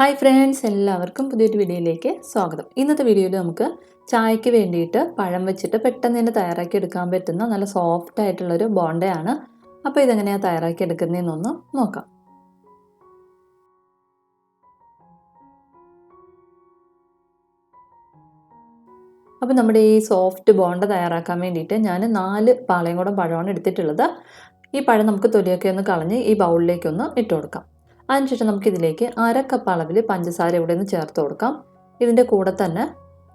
Hi friends എല്ലാവർക്കും പുതിയൊരു വീഡിയോയിലേക്ക് സ്വാഗതം. ഇന്നത്തെ വീഡിയോയിൽ നമുക്ക് ചായയ്ക്ക് വേണ്ടിയിട്ട് പഴം വെച്ചിട്ട് പെട്ടെന്ന് തന്നെ തയ്യാറാക്കി എടുക്കാൻ പറ്റുന്ന നല്ല സോഫ്റ്റ് ആയിട്ടുള്ളൊരു ബോണ്ടയാണ്. അപ്പോൾ ഇതെങ്ങനെയാണ് തയ്യാറാക്കി എടുക്കുന്നതെന്നൊന്ന് നോക്കാം. അപ്പോൾ നമ്മുടെ ഈ സോഫ്റ്റ് ബോണ്ട തയ്യാറാക്കാൻ വേണ്ടിയിട്ട് ഞാൻ നാല് പാളയം കൂടെ പഴമാണ് എടുത്തിട്ടുള്ളത്. ഈ പഴം നമുക്ക് തൊലിയൊക്കെ ഒന്ന് കളഞ്ഞ് ഈ ബൗളിലേക്കൊന്ന് ഇട്ട് കൊടുക്കാം. അതിനുശേഷം നമുക്കിതിലേക്ക് അര കപ്പ് അളവിൽ പഞ്ചസാര ഇവിടെ നിന്ന് ചേർത്ത് കൊടുക്കാം. ഇതിന്റെ കൂടെ തന്നെ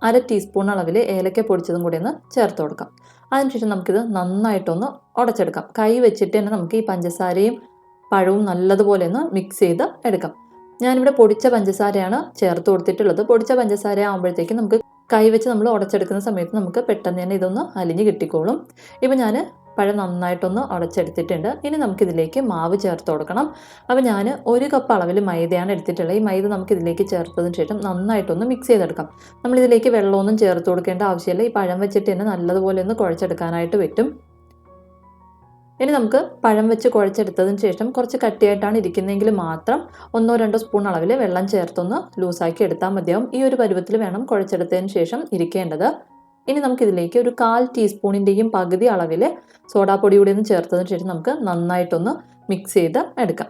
അര ടീസ്പൂൺ അളവിൽ ഏലക്ക പൊടിച്ചതും കൂടി ഒന്ന് ചേർത്ത് കൊടുക്കാം. അതിനുശേഷം നമുക്കിത് നന്നായിട്ടൊന്ന് ഉടച്ചെടുക്കാം. കൈ വെച്ചിട്ട് തന്നെ നമുക്ക് ഈ പഞ്ചസാരയും പഴവും നല്ലതുപോലെ ഒന്ന് മിക്സ് ചെയ്ത് എടുക്കാം. ഞാനിവിടെ പൊടിച്ച പഞ്ചസാരയാണ് ചേർത്ത് കൊടുത്തിട്ടുള്ളത്. പൊടിച്ച പഞ്ചസാര ആകുമ്പോഴത്തേക്കും നമുക്ക് കൈ വെച്ച് നമ്മൾ ഉടച്ചെടുക്കുന്ന സമയത്ത് നമുക്ക് പെട്ടെന്ന് തന്നെ ഇതൊന്ന് അലിഞ്ഞ് കിട്ടിക്കോളും. ഇപ്പം ഞാൻ പഴം നന്നായിട്ടൊന്ന് ഉടച്ചെടുത്തിട്ടുണ്ട് ഇനി നമുക്കിതിലേക്ക് മാവ് ചേർത്ത് കൊടുക്കണം. അപ്പോൾ ഞാൻ ഒരു കപ്പ് അളവിൽ മൈദയാണ് എടുത്തിട്ടുള്ളത്. ഈ മൈദ നമുക്കിതിലേക്ക് ചേർത്തതിന് ശേഷം നന്നായിട്ടൊന്ന് മിക്സ് ചെയ്തെടുക്കാം. നമ്മളിതിലേക്ക് വെള്ളമൊന്നും ചേർത്ത് കൊടുക്കേണ്ട ആവശ്യമില്ല. ഈ പഴം വെച്ചിട്ട് തന്നെ നല്ലതുപോലെ ഒന്ന് കുഴച്ചെടുക്കാനായിട്ട് പറ്റും. ഇനി നമുക്ക് പഴം വെച്ച് കുഴച്ചെടുത്തതിന് ശേഷം കുറച്ച് കട്ടിയായിട്ടാണ് ഇരിക്കുന്നതെങ്കിൽ മാത്രം ഒന്നോ രണ്ടോ സ്പൂൺ അളവിൽ വെള്ളം ചേർത്തൊന്ന് ലൂസാക്കി എടുത്താൽ മതിയാവും. ഈ ഒരു പരുവത്തിൽ വേണം കുഴച്ചെടുത്തതിന് ശേഷം ഇരിക്കേണ്ടത്. ഇനി നമുക്കിതിലേക്ക് ഒരു കാൽ ടീസ്പൂണിന്റെയും പകുതി അളവിൽ സോഡാപ്പൊടി കൂടി ഒന്ന് ചേർത്തതിന് ശേഷം നമുക്ക് നന്നായിട്ടൊന്ന് മിക്സ് ചെയ്ത് എടുക്കാം.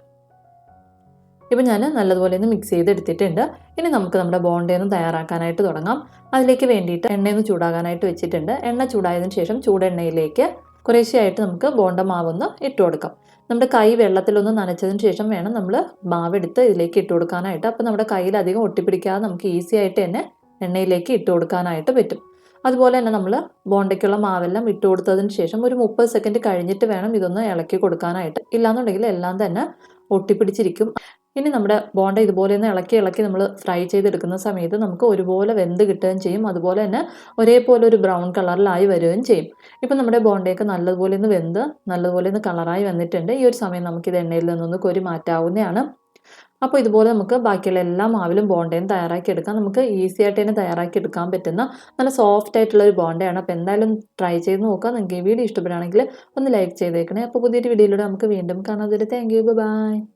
ഇപ്പം ഞാൻ നല്ലതുപോലെ ഒന്ന് മിക്സ് ചെയ്ത് എടുത്തിട്ടുണ്ട്. ഇനി നമുക്ക് നമ്മുടെ ബോണ്ടയൊന്ന് തയ്യാറാക്കാനായിട്ട് തുടങ്ങാം. അതിലേക്ക് വേണ്ടിയിട്ട് എണ്ണയൊന്ന് ചൂടാകാനായിട്ട് വെച്ചിട്ടുണ്ട്. എണ്ണ ചൂടായതിനു ശേഷം ചൂടെണ്ണയിലേക്ക് കുറേശ്ശെയായിട്ട് നമുക്ക് ബോണ്ട മാവൊന്ന് ഇട്ട് കൊടുക്കാം. നമ്മുടെ കൈ വെള്ളത്തിലൊന്ന് നനച്ചതിന് ശേഷം വേണം നമ്മൾ മാവെടുത്ത് ഇതിലേക്ക് ഇട്ട് കൊടുക്കാനായിട്ട്. അപ്പോൾ നമ്മുടെ കയ്യിൽ അധികം ഒട്ടിപ്പിടിക്കാതെ നമുക്ക് ഈസി ആയിട്ട് തന്നെ എണ്ണയിലേക്ക് ഇട്ട് കൊടുക്കാനായിട്ട് പറ്റും. അതുപോലെ തന്നെ നമ്മൾ ബോണ്ടയ്ക്കുള്ള മാവെല്ലാം ഇട്ട് കൊടുത്തതിന് ശേഷം ഒരു മുപ്പത് സെക്കൻഡ് കഴിഞ്ഞിട്ട് വേണം ഇതൊന്ന് ഇളക്കി കൊടുക്കാനായിട്ട്. ഇല്ലാന്നുണ്ടെങ്കിൽ എല്ലാം തന്നെ ഒട്ടിപ്പിടിച്ചിരിക്കും. ഇനി നമ്മുടെ ബോണ്ട ഇതുപോലെ ഒന്ന് ഇളക്കി ഇളക്കി നമ്മൾ ഫ്രൈ ചെയ്തെടുക്കുന്ന സമയത്ത് നമുക്ക് ഒരുപോലെ വെന്ത് കിട്ടുകയും ചെയ്യും. അതുപോലെ തന്നെ ഒരേപോലെ ഒരു ബ്രൗൺ കളറിലായി വരികയും ചെയ്യും. ഇപ്പം നമ്മുടെ ബോണ്ടയൊക്കെ നല്ലതുപോലെ ഒന്ന് വെന്ത് നല്ലതുപോലെ ഒന്ന് കളറായി വന്നിട്ടുണ്ട്. ഈ ഒരു സമയം നമുക്കിത് എണ്ണയിൽ നിന്നൊന്ന് കൊരി മാറ്റാവുന്നതാണ്. അപ്പോൾ ഇതുപോലെ നമുക്ക് ബാക്കിയുള്ള എല്ലാ മാവിലും ബോണ്ടയും തയ്യാറാക്കി എടുക്കാം നമുക്ക് ഈസി ആയിട്ട് തന്നെ തയ്യാറാക്കി എടുക്കാൻ പറ്റുന്ന നല്ല സോഫ്റ്റ് ആയിട്ടുള്ള ഒരു ബോണ്ടയാണ്. അപ്പോൾ എന്തായാലും ട്രൈ ചെയ്ത് നോക്കുക. നിങ്ങൾക്ക് ഈ വീഡിയോ ഇഷ്ടപ്പെടുകയാണെങ്കിൽ ഒന്ന് ലൈക്ക് ചെയ്തേക്കണേ. അപ്പോൾ പുതിയൊരു വീഡിയോയിലൂടെ നമുക്ക് വീണ്ടും കാണാം. Thank you by